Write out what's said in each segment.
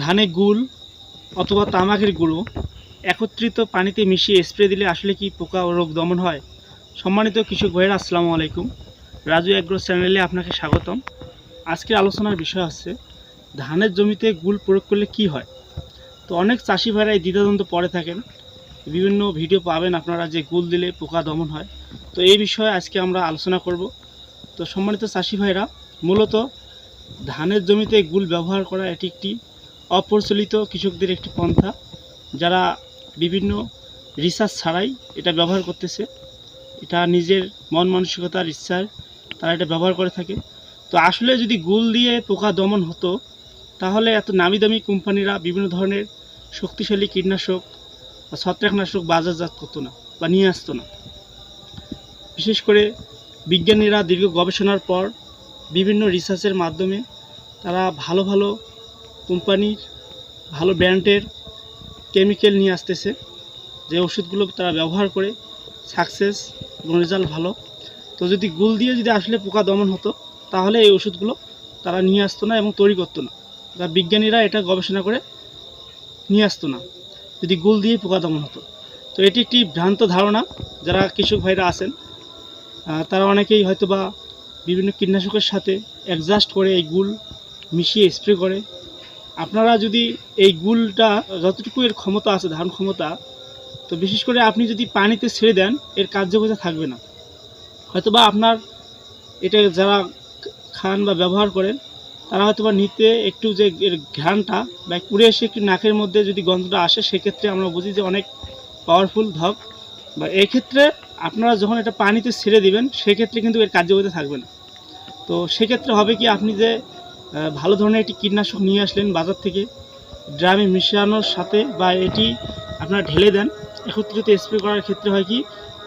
ধানে গুল অথবা তামাকের গুঁড়ো একত্রিত পানিতে মিশিয়ে স্প্রে দিলে আসলে কি পোকা ও রোগ দমন হয়? সম্মানিত কৃষক ভাইয়েরা, আসসালামু আলাইকুম। রাজু অ্যাগ্রো চ্যানেলে আপনাকে স্বাগতম। আজকের আলোচনার বিষয় হচ্ছে, ধানের জমিতে গুল প্রয়োগ করলে কি হয়? তো অনেক চাষি ভাইরা এই দ্বিধাদ্বন্দ্ব পড়ে থাকেন। বিভিন্ন ভিডিও পাবেন আপনারা যে গুল দিলে পোকা দমন হয়। তো এই বিষয়ে আজকে আমরা আলোচনা করব। তো সম্মানিত চাষি ভাইরা, মূলত ধানের জমিতে গুল ব্যবহার করা এটি একটি অপ্রচলিত কৃষকদের একটি পন্থা, যারা বিভিন্ন রিসার্চ ছাড়াই এটা ব্যবহার করতেছে। এটা নিজের মন মানসিকতার ইচ্ছার তারা এটা ব্যবহার করে থাকে। তো আসলে যদি গুল দিয়ে পোকা দমন হতো, তাহলে এত নামি দামি কোম্পানিরা বিভিন্ন ধরনের শক্তিশালী কীটনাশক বা ছত্রাকনাশক বাজারজাত করতো না বা নিয়ে আসতো না। বিশেষ করে বিজ্ঞানীরা দীর্ঘ গবেষণার পর বিভিন্ন রিসার্চের মাধ্যমে তারা ভালো ভালো কোম্পানির ভালো ব্র্যান্ডের কেমিক্যাল নিয়ে আসতেছে। যে ওষুধগুলো তারা ব্যবহার করে সাকসেস এবং রেজাল্ট ভালো। তো যদি গুল দিয়ে যদি আসলে পোকা দমন হতো, তাহলে এই ওষুধগুলো তারা নিয়ে আসতো না এবং তৈরি করতো না। তা বিজ্ঞানীরা এটা গবেষণা করে নিয়ে আসতো না, যদি গুল দিয়ে পোকা দমন হতো। তো এটি একটি ভ্রান্ত ধারণা, যারা কৃষক ভাইরা আছেন তারা অনেকেই হয়তো বা বিভিন্ন কীটনাশকের সাথে অ্যাডজাস্ট করে এই গুল মিশিয়ে স্প্রে করে। আপনারা যদি এই গুলটা যতটুকু এর ক্ষমতা আছে, ধারণ ক্ষমতা, তো বিশেষ করে আপনি যদি পানিতে ছেড়ে দেন, এর কার্যকারিতা থাকবে না। হয়তো বা আপনার এটা যারা খান বা ব্যবহার করেন, তারা হয়তো বা নিতে একটু যে এর ঘ্রাণটা বা উড়ে এসে একটু নাকের মধ্যে যদি গন্ধটা আসে, সেক্ষেত্রে আমরা বুঝি যে অনেক পাওয়ারফুল ধক বা এক্ষেত্রে আপনারা যখন এটা পানিতে ছেড়ে দিবেন, সেক্ষেত্রে কিন্তু এর কার্যকারিতা থাকবে না। তো সেক্ষেত্রে হবে কি, আপনি যে ভালো ধরনের একটি কীটনাশক নিয়ে আসলেন বাজার থেকে। ড্রামে মিশানোর সাথে বা এটি আপনারা ঢেলে দেন, একত্রিত স্প্রে করার ক্ষেত্রে হয় কি,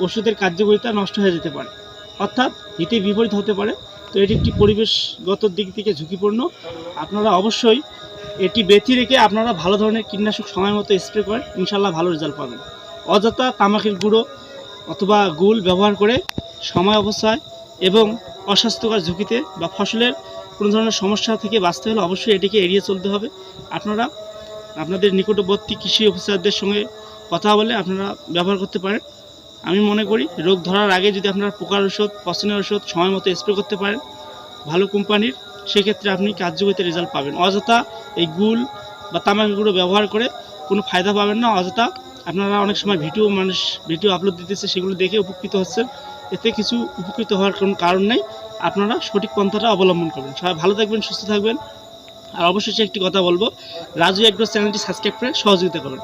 ওষুধের কার্যকারিতা নষ্ট হয়ে যেতে পারে। অর্থাৎ হিতে বিপরীত হতে পারে। তো এটি একটি পরিবেশগত দিক থেকে ঝুঁকিপূর্ণ। আপনারা অবশ্যই এটি বেঁচে রেখে আপনারা ভালো ধরনের কীটনাশক সময় মতো স্প্রে করেন ইনশাল্লাহ ভালো রেজাল্ট পাবেন। অযথা তামাকের গুঁড়ো অথবা গুল ব্যবহার করে সময় অবস্থায় এবং অস্বাস্থ্যকর ঝুঁকিতে বা ফসলের কোনো ধরনের সমস্যা থেকে বাঁচতে হলে অবশ্যই এটিকে এড়িয়ে চলতে হবে। আপনারা আপনাদের নিকটবর্তী কৃষি অফিসারদের সঙ্গে কথা বলে আপনারা ব্যবহার করতে পারেন। আমি মনে করি রোগ ধরার আগে যদি আপনারা পোকার ওষুধ পছন্দের ওষুধ সময় মতো স্প্রে করতে পারেন, ভালো কোম্পানির, সেক্ষেত্রে আপনি কার্যকরিতা রেজাল্ট পাবেন। অযথা এই গুল বা তামাকগুলো ব্যবহার করে কোনো ফায়দা পাবেন না। অযথা আপনারা অনেক সময় ভিডিও মানুষ, ভিডিও আপলোড দিতেছে, সেগুলো দেখে উপকৃত হচ্ছেন। এতে কিছু উপকৃত হওয়ার কোনো কারণ নেই। আপনারা সঠিক পন্থাটা অবলম্বন করবেন। সবাই ভালো থাকবেন, সুস্থ থাকবেন। আর অবশ্যই একটি কথা বলব, রাজু এগ্রো চ্যানেলটি সাবস্ক্রাইব করে সহযোগিতা করুন।